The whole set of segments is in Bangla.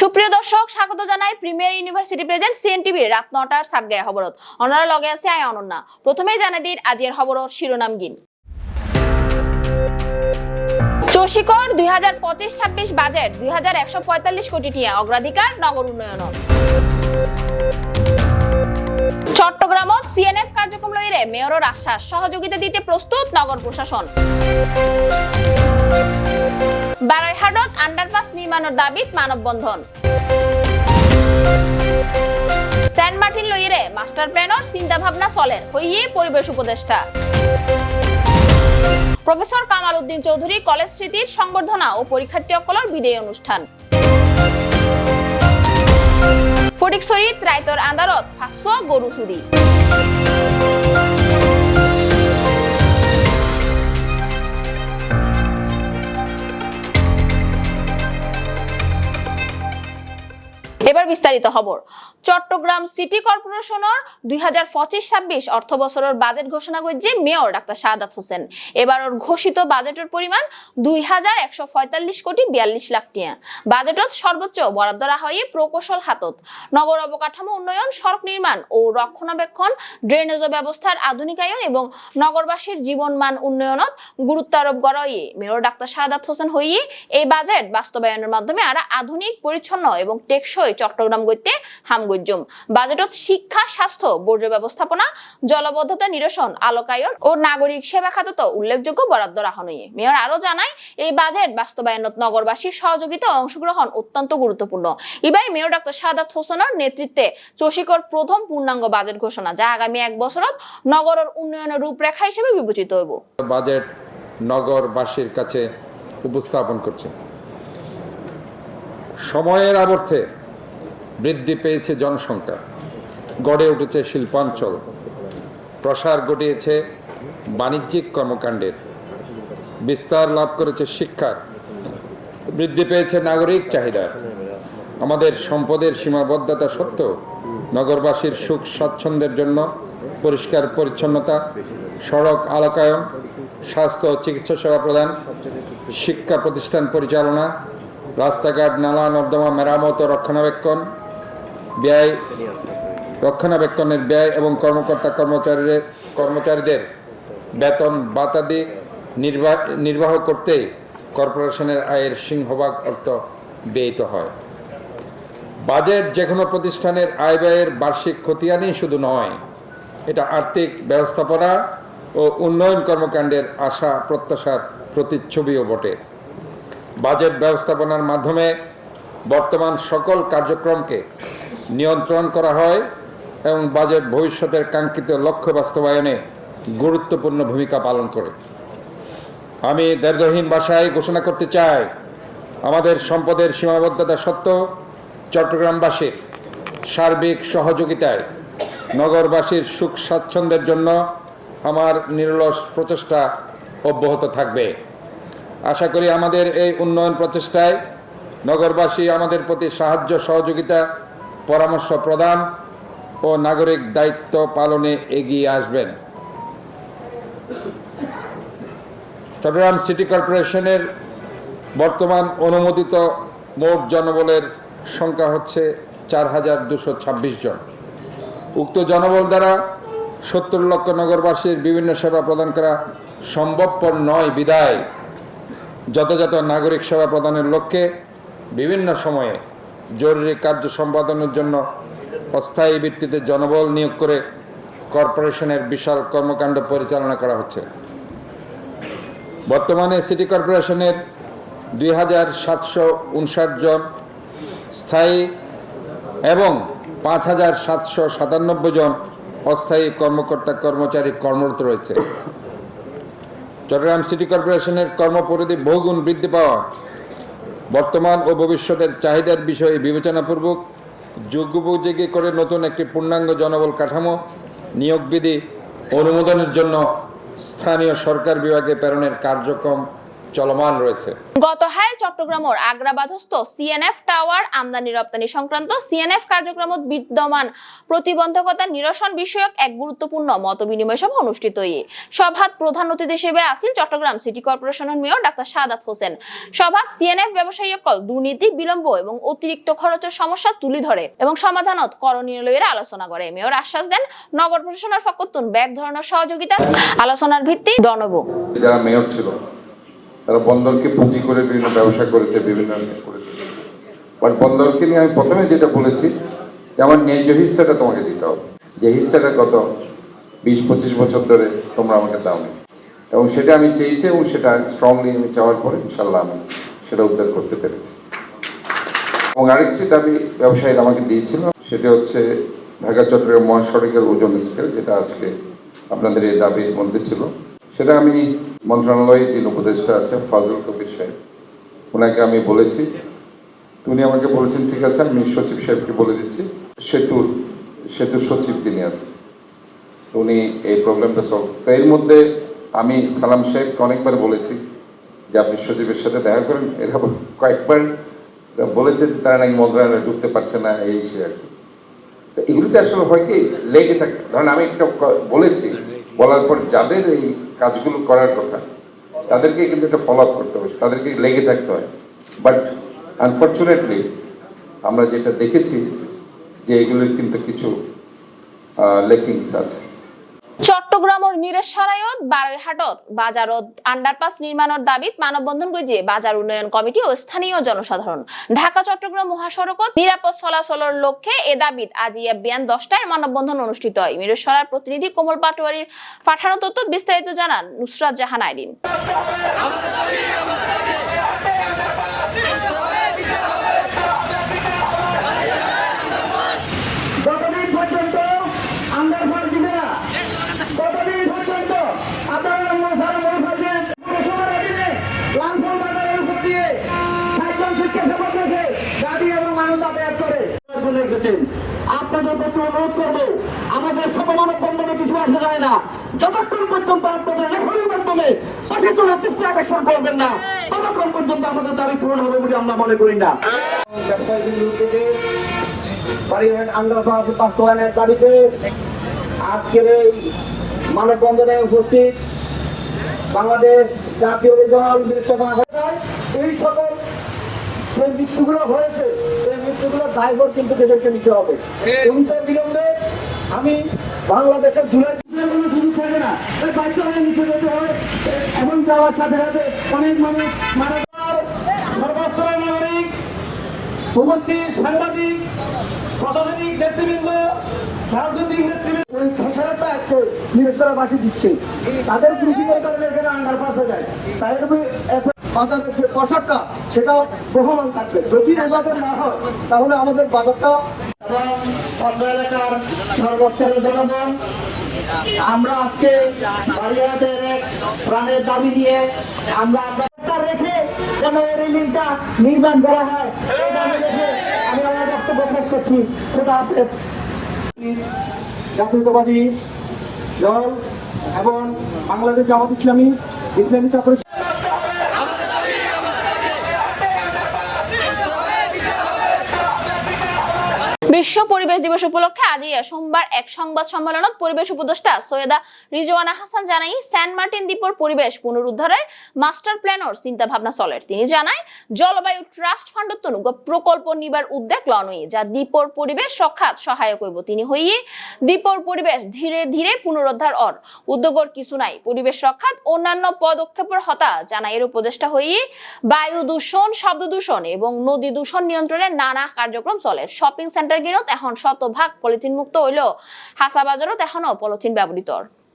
সুপ্রিয় দর্শক, স্বাগত জানাই প্রিমিয়ার ইউনিভার্সিটি প্রেজেন্ট সিএনটিভির রাত নটার সাতগায় খবরত। অনারা লগে আছে আয় অনন্যা। প্রথমেই জানে দিন আজের খবরর শিরোনাম গিন। চশিকর দুই হাজার পঁচিশ ছাব্বিশ বাজেট দুই হাজার একশো পঁয়তাল্লিশ কোটি টিয়া অগ্রাধিকার নগর উন্নয়ন চট্টগ্রামত সিএনএফ কার্যক্রম লইরে মেয়রের আশ্বাস। সহযোগিতা দিতে প্রস্তুত নগর প্রশাসন বারাইহাটত আন্ডারপাস নির্মাণের দাবিত মানববন্ধন সেন্ট মার্টিন লইরে মাস্টার প্ল্যানর চিন্তা ভাবনা চলের হইয়ে পরিবেশ উপদেষ্টা। প্রফেসর কামাল উদ্দিন চৌধুরী কলেজ স্মৃতির সংবর্ধনা ও পরীক্ষার্থী অকলর বিদায় অনুষ্ঠান। ফটিকছড়ি রায়তর আন্দারত ফাঁসশ গরু চুরি এবার বিস্তারিত খবর। চট্টগ্রাম সিটি কর্পোরেশনের দুই হাজার পঁচিশ ছাব্বিশ অর্থ বছরের বাজেট ঘোষণা করছে মেয়র ডাক্তার শাহাদাত হোসেন। এবারের ঘোষিত বাজেটের পরিমাণ দুই হাজার একশো পঁয়তাল্লিশ কোটি বিয়াল্লিশ লাখ টিয়া বাজেটত সর্বোচ্চ বরাদ্দ রাখা হয় প্রকৌশল হাতত। নগর অবকাঠামো উন্নয়ন, সড়ক নির্মাণ ও রক্ষণাবেক্ষণ, ড্রেনেজ ব্যবস্থার আধুনিকায়ন এবং নগরবাসীর জীবনমান উন্নয়নত গুরুত্ব আরোপ করা হইয়ে মেয়র ডাক্তার শাহাদাত হোসেন হইয়ে এই বাজেট বাস্তবায়নের মাধ্যমে আরও আধুনিক, পরিচ্ছন্ন এবং টেকসই চট্টগ্রাম গইতে হামগুজ্জম বাজেটত শিক্ষা, স্বাস্থ্য, বর্জ্য ব্যবস্থাপনা, জলবদ্ধতা নিরসন, আলোকায়ন ও নাগরিক সেবা খাতত উল্লেখযোগ্য বরাদ্দ রাখা হইয়ে। মেয়র আরও জানায়, এই বাজেট বাস্তবায়নত নগরবাসীর সহযোগিতা অংশগ্রহণ অত্যন্ত গুরুত্বপূর্ণ। ইবাই মেয়র ডাক্তার শাহাদাত হোসেনের নেতৃত্বে চষিকর প্রথম পূর্ণাঙ্গ বাজেট ঘোষণা, যা আগামী এক বছরত নগরের উন্নয়নের রূপরেখা হিসেবে বিবেচিত হইব। বাজেট নগরবাসীর কাছে উপস্থাপন করছে। সময়ের আবর্তে বৃদ্ধি পেয়েছে জনসংখ্যা। গড়ে উঠেছে শিল্পাঞ্চল। প্রসার ঘটিয়েছে বাণিজ্যিক কর্মকাণ্ডের। বিস্তার লাভ করেছে শিক্ষার বৃদ্ধি পেয়েছে নাগরিক চাহিদা। আমাদের সম্পদের সীমাবদ্ধতা সত্ত্বেও নগরবাসীর সুখ স্বাচ্ছন্দ্যের জন্য পরিষ্কার পরিচ্ছন্নতা, সড়ক আলোকায়ন, স্বাস্থ্য ও চিকিৎসা সেবা প্রদান, শিক্ষা প্রতিষ্ঠান পরিচালনা, রাস্তাঘাট, নালা, নর্দমা, মেরামত ও রক্ষণাবেক্ষণ ব্যয়, রক্ষণাবেক্ষণের ব্যয় এবং কর্মকর্তা কর্মচারীদের কর্মচারীদের বেতন বাতাদি নির্বাহ নির্বাহ করতে কর্পোরেশনের আয়ের সিংহভাগ অর্থ ব্যয়িত হয়। বাজেট যে কোনো প্রতিষ্ঠানের আয় ব্যয়ের বার্ষিক খতিয়ানই শুধু নয়, এটা আর্থিক ব্যবস্থাপনা ও উন্নয়ন কর্মকাণ্ডের আশা প্রত্যাশার প্রতিচ্ছবিও বটে। বাজেট ব্যবস্থাপনার মাধ্যমে বর্তমান সকল কার্যক্রমকে নিয়ন্ত্রণ করা হয় এবং বাজেট ভবিষ্যতের কাঙ্ক্ষিত লক্ষ্য বাস্তবায়নে গুরুত্বপূর্ণ ভূমিকা পালন করে। আমি দীর্ঘহীন ভাষায় ঘোষণা করতে চাই, আমাদের সম্পদের সীমাবদ্ধতা সত্ত্বেও চট্টগ্রামবাসীর সার্বিক সহযোগিতায় নগরবাসীর সুখ স্বাচ্ছন্দ্যের জন্য আমার নিরলস প্রচেষ্টা অব্যাহত থাকবে। আশা করি আমাদের এই উন্নয়ন প্রচেষ্টায় নগরবাসী আমাদের প্রতি সাহায্য, সহযোগিতা পরামর্শ প্রদান ও নাগরিক দায়িত্ব পালনে এগিয়ে আসবেন। চট্টগ্রাম সিটি কর্পোরেশনের বর্তমান অনুমোদিত মোট জনবলের সংখ্যা হচ্ছে চার হাজার দুশো ছাব্বিশ জন। উক্ত জনবল দ্বারা সত্তর লক্ষ নগরবাসীর বিভিন্ন সেবা প্রদান করা সম্ভবপর নয় বিদায়। যথাযথ নাগরিক সেবা প্রদানের লক্ষ্যে বিভিন্ন সময়ে জরুরি কার্য সম্পাদনের জন্য অস্থায়ী ভিত্তিতে জনবল নিয়োগ করে কর্পোরেশনের বিশাল কর্মকাণ্ড পরিচালনা করা হচ্ছে। বর্তমানে সিটি কর্পোরেশনের দুই হাজার সাতশো উনষাট জন স্থায়ী এবং পাঁচ হাজার সাতশো সাতানব্বই জন অস্থায়ী কর্মকর্তা কর্মচারী কর্মরত রয়েছে। চট্টগ্রাম সিটি কর্পোরেশনের কর্মপরিধি বহুগুণ বৃদ্ধি পাওয়া বর্তমান ও ভবিষ্যতের চাহিদার বিষয়ে বিবেচনাপূর্বক যোগ্যোপযোগী করে নতুন একটি পূর্ণাঙ্গ জনবল কাঠামো নিয়োগবিধি অনুমোদনের জন্য স্থানীয় সরকার বিভাগে প্রেরণের কার্যক্রম চলমান রয়েছে। গত হাইল চট্টগ্রামের আগ্রাবাদস্থ সিএনএফ টাওয়ার আমদানি রপ্তানি সংক্রান্ত সিএনএফ কার্যক্রমত বিদ্যমান প্রতিবন্ধকতা নিরসন বিষয়ক এক গুরুত্বপূর্ণ মত বিনিময় সভা অনুষ্ঠিত হয়ে সভাত প্রধান অতিথি হিসেবে আসিল চট্টগ্রাম সিটি কর্পোরেশনের মেয়র ডাক্তার সাদাত হোসেন। সভা সিএনএফ ব্যবসায়ী অকল দুর্নীতি বিলম্ব এবং অতিরিক্ত খরচের সমস্যা তুলে ধরে এবং সমাধানত করণীয় লইয়ের আলোচনা করে। মেয়র আশ্বাস দেন নগর প্রশাসনের ফকতুন ব্যাগ ধরনের সহযোগিতা। আলোচনার ভিত্তি দনব। যারা মেয়র ছিল তারা বন্দরকে পুঁজি করে বিভিন্ন ব্যবসা করেছে, বিভিন্ন ইয়ে করেছে। বাট বন্দরকে নিয়ে আমি প্রথমে যেটা বলেছি, যে আমার ন্যায্য হিস্সাটা তোমাকে দিতে হবে। যে হিস্সাটা গত বিশ, পঁচিশ বছর ধরে তোমরা আমাকে দাওনি। এবং সেটা আমি চেয়েছি এবং সেটা স্ট্রংলি আমি চাওয়ার পরে ইনশাল্লাহ আমি সেটা উদ্ধার করতে পেরেছি। এবং আরেকটি দাবি ব্যবসায়ীরা আমাকে দিয়েছিল, সেটা হচ্ছে ঢাকা, চট্টগ্রাম মহাসড়কের ওজন স্কেল যেটা আজকে আপনাদের এই দাবির মধ্যে ছিল। সেটা আমি মন্ত্রণালয়ের যিনি উপদেষ্টা আছেন ফাজল কবির সাহেব ওনাকে আমি বলেছি। উনি আমাকে বলেছেন, ঠিক আছে, আমি সচিব সাহেবকে বলে দিচ্ছি, সেতুর সেতুর সচিব তিনি আছেন। উনি এই প্রবলেমটা সলভ তো এর মধ্যে আমি সালাম সাহেবকে অনেকবার বলেছি যে, আপনি সচিবের সাথে দেখা করেন। এরা কয়েকবার বলেছে যে, তারা নাকি মন্ত্রণালয়ে ঢুকতে পারছে না, এই সে আর কি। তো এগুলিতে আসলে হয় কি, লেগে থাকে। ধরেন আমি একটা বলেছি, বলার পর যাদের এই কাজগুলো করার কথা, তাদেরকে কিন্তু একটা ফলো আপ করতে হবে, তাদেরকে লেগে থাকতে হয়। বাট আনফর্চুনেটলি আমরা যেটা দেখেছি যে এগুলোর কিন্তু কিছু লেকিংস আছে। চট্টগ্রামের নিরেশ্বরায়ত বারৈহাটত বাজারত আন্ডারপাস নির্মাণের দাবিত মানববন্ধন গইছে বাজার উন্নয়ন কমিটি ও স্থানীয় জনসাধারণ। ঢাকা, চট্টগ্রাম মহাসড়কত নিরাপদ চলাচলের লক্ষ্যে এ দাবিত আজ ইয়া বিয়ান দশটায় মানববন্ধন অনুষ্ঠিত হয়। মিরেশ্বরার প্রতিনিধি কোমল পাটোয়ারির পাঠানো তথ্য বিস্তারিত জানান নুসরাত জাহান আইরিন যতদিন পর্যন্ত আন্ডারফল দিবে না ততদিন পর্যন্ত আপনারা মশার মশাকে পৌরসভার অধীনে লালফল বাজারের উপর দিয়ে সাতজন স্বেচ্ছাসেবক রেখে গাড়ি এবং মানুষ যাতায়াত করে চলে এসেছেন। আপনাদের প্রতি অনুরোধ করব, আমাদের সমমানব বন্ধনে কিছু আসা যায় না। যতক্ষণ পর্যন্ত আপনাদের লেখনের মাধ্যমে প্রশাসনের দৃষ্টি আকর্ষণ করবেন না, ততক্ষণ পর্যন্ত আমাদের দাবি পূরণ হবে বলে আমরা মনে করি না। উপস্থিত বাংলাদেশ জাতীয় দল এই সকল যে মৃত্যুগুলো হয়েছে এই মৃত্যুগুলো দায়ভার কিন্তু দেশকে নিতে হবে। অহিংসা বিলম্বে আমি বাংলাদেশের জুলাই কোনো সুযোগ থাকে না। তাই বাধ্য হয়ে নিচে যেতে হয়। এমন যাওয়ার সাথে সাথে অনেক মানুষ মারা সর্বস্তরের নাগরিক উপস্থিত সাংবাদিক প্রশাসনিক নেতৃবৃন্দ রাজনৈতিক নেতৃবৃন্দ ওই খেসারতটা আজকে দিচ্ছে। তাদের ত্রুটির কারণে এখানে আন্ডারপাস হয়ে যায়। তাই বাজারের যে প্রসাদটা সেটাও বহমান থাকবে। যদি এভাবে না হয়, তাহলে আমাদের বাজারটা অন্য এলাকার জনগণ, আমরা আজকে বাড়িয়াটের এক প্রাণের দাবি নিয়ে আমরা রেখে যেন এই নির্মাণ করা হয়। দাবি রেখে আমি আমার বক্তব্য শেষ করছি। খোদা হাফেজ। জাতীয়তাবাদী দল এবং বাংলাদেশ জামাত ইসলামী ইসলামী ছাত্র বিশ্ব পরিবেশ দিবস উপলক্ষে আজ সোমবার এক সংবাদ সম্মেলনত পরিবেশ উপদেষ্টা সৈয়দা রিজওয়ানা হাসান জানাই সেন্ট মার্টিন দ্বীপের পরিবেশ পুনরুদ্ধারের মাস্টার প্ল্যানর চিন্তা ভাবনা চলের। তিনি জানায়, জলবায়ু ট্রাস্ট ফান্ড তনুগ প্রকল্প নিবার উদ্যোগ লনই, যা দ্বীপর পরিবেশ রক্ষাত সহায়ক হইব। তিনি হইয়ে, দ্বীপর পরিবেশ ধীরে ধীরে পুনরুদ্ধার অর। উদ্যোগর কিছু নাই, পরিবেশ রক্ষাত অন্যান্য পদক্ষেপের হতা জানাই এর উপদেষ্টা হইয়ে, বায়ু দূষণ, শব্দ দূষণ এবং নদী দূষণ নিয়ন্ত্রণের নানা কার্যক্রম চলে শপিং সেন্টার গিরত এখন শতভাগ পলিথিন মুক্ত হইলেও হাসা বাজারত এখনও পলিথিন ব্যবহৃত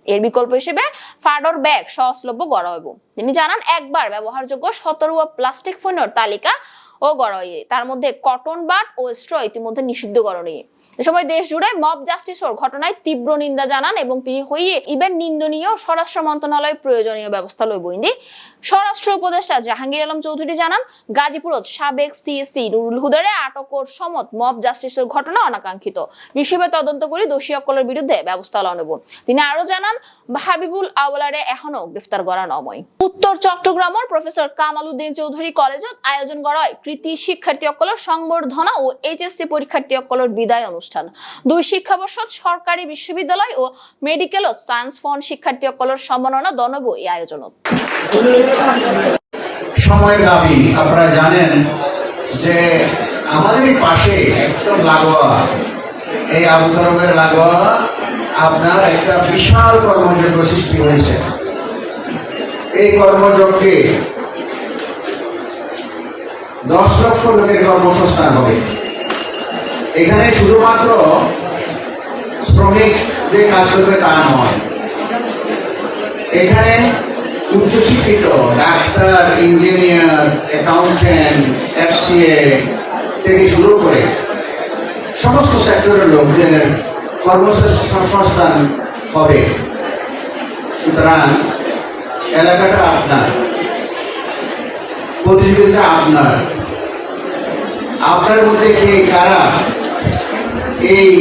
এর বিকল্প হিসেবে ফাডর ব্যাগ সহজলভ্য করা হইব। তিনি জানান একবার ব্যবহারযোগ্য সতেরো প্লাস্টিক ফোনের তালিকা ও গড়াইয়ে তার মধ্যে কটন বাট ও স্ট্র ইতিমধ্যে নিষিদ্ধ করণীয় এ সময় দেশ জুড়ে মব জাস্টিসর ঘটনায় তীব্র নিন্দা জানান এবং তিনি হইয়ে ইভেন নিন্দনীয় স্বরাষ্ট্র মন্ত্রণালয় প্রয়োজনীয় ব্যবস্থা লইব। ইন্দি স্বরাষ্ট্র উপদেষ্টা জাহাঙ্গীর আলম চৌধুরী জানান, গাজীপুরত সাবেক সিএসি নুরুল হুদারে আটকর সমত মব জাস্টিসের ঘটনা অনাকাঙ্ক্ষিত। বিশ্ববে তদন্ত করে দোষী সকলের বিরুদ্ধে ব্যবস্থা নেব। তিনি আরও জানান, হাবিবুল আওলারে এখনও গ্রেফতার করা নময় উত্তর চট্টগ্রামের প্রফেসর কামাল উদ্দিন চৌধুরী কলেজত আয়োজন করা হয় কৃতি শিক্ষার্থী অকলের সংবর্ধনা ও এইচএসসি পরীক্ষার্থী অকলের বিদায় অনুষ্ঠান। দুই শিক্ষাবর্ষত সরকারি বিশ্ববিদ্যালয় ও মেডিকেল ও সায়েন্স ফন্ড শিক্ষার্থী অকলের সম্মাননা দনব এই আয়োজনত। সময় দাবি, আপনারা জানেন যে আমাদের পাশে একদম লাগোয়া, এই আবু তরফের লাগোয়া, আপনার একটা বিশাল কর্মযজ্ঞ সৃষ্টি হয়েছে। এই কর্মযজ্ঞে দশ লক্ষ লোকের কর্মসংস্থান হবে। এখানে শুধুমাত্র শ্রমিক যে কাজ করবে তা নয়। এখানে উচ্চশিক্ষিত, ডাক্তার, ইঞ্জিনিয়ার, অ্যাকাউন্টেন্ট, এফসিএ থেকে শুরু করে সমস্ত সেক্টরের লোকদের কর্মসংস্থান হবে। সুতরাং এলাকাটা আপনার। প্রতিযোগিতা আপনার? আপনার মধ্যে কে, কারা? এই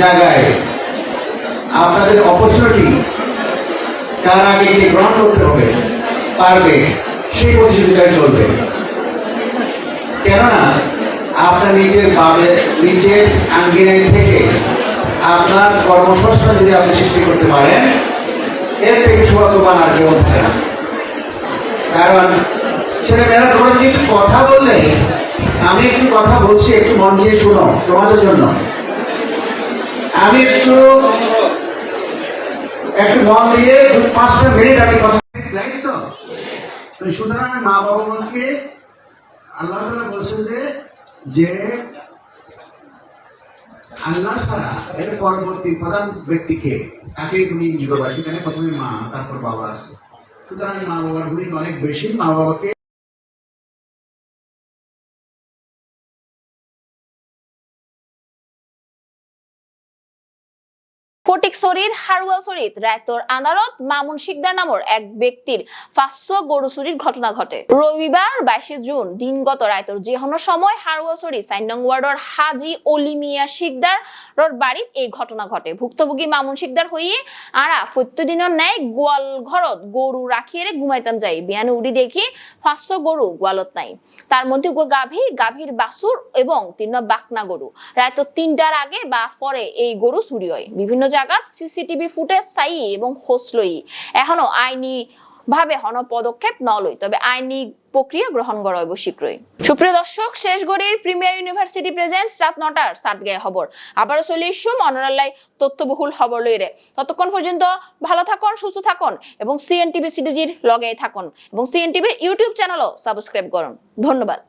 জায়গায় আপনাদের অপরচুনিটি কার আগে গিয়ে গ্রহণ করতে হবে, পারবে, সেই প্রতিযোগিতায় চলবে। কেননা আপনার নিজের বাবে নিজের আঙ্গিনায় থেকে আপনার কর্মসংস্থান যদি আপনি সৃষ্টি করতে পারেন এর থেকে সৌভাগ্যবান আর কেউ থাকে না। কারণ ছেলেমেয়েরা তোমরা যদি একটু কথা বললে, আমি একটু কথা বলছি, একটু মন দিয়ে শুনো তোমাদের জন্য। আমি একটু একটু মন দিয়ে পাঁচটা মিনিট আমি কথা সুতরাং মা বাবা বাবাকে আল্লাহ তাআলা বলছেন যে যে আল্লাহ ছাড়া এর পরবর্তী প্রধান ব্যক্তিকে তাকে তুমি জিজ্ঞাসা সেখানে প্রথমে মা, তারপর বাবা আসে। সুতরাং মা বাবার ভূমিকা অনেক বেশি। মা বাবাকে ফটিকছড়ির হারুয়াছড়িত রায়তর আদালত মামুন শিকদার নামর এক ব্যক্তির পাঁচশো গরু চুরির ঘটনা ঘটে। রবিবার বাইশে জুন দিনগত রায়তর যেহনো সময় হারুয়াছড়ি চার নং ওয়ার্ডর হাজি অলিমিয়া শিকদার বাড়িত এই ঘটনা ঘটে। ভুক্তভোগী মামুন শিকদার হইয়ে আরা প্রত্যেকদিনের ন্যায় গোয়াল ঘরত গরু রাখিয়ে ঘুমাইতাম যাই বিয়ানে উড়ি দেখি পাঁচশো গরু গোয়ালত নাই। তার মধ্যে গাভী, গাভীর বাসুর এবং তিন বাকনা গরু। রায়তো তিনটার আগে বা পরে এই গরু চুরি হয়। বিভিন্ন জায়গাত সিসিটিভি ফুটেজ চাই এবং হোস লই এখনও আইনি ভাবে হন পদক্ষেপ নলই তবে আইনি প্রক্রিয়া গ্রহণ করা হইব শীঘ্রই। সুপ্রিয় দর্শক শেষ গড়ির প্রিমিয়ার ইউনিভার্সিটি প্রেজেন্টস রাত নটার সাতগায় খবর আবারও চলে ইস্যু অনরাল্লাই তথ্যবহুল খবর লইরে ততক্ষণ পর্যন্ত ভালো থাকুন, সুস্থ থাকুন এবং সিএনটিভি সিডিজির লগে থাকুন এবং সিএনটিভি ইউটিউব চ্যানেলও সাবস্ক্রাইব করুন। ধন্যবাদ।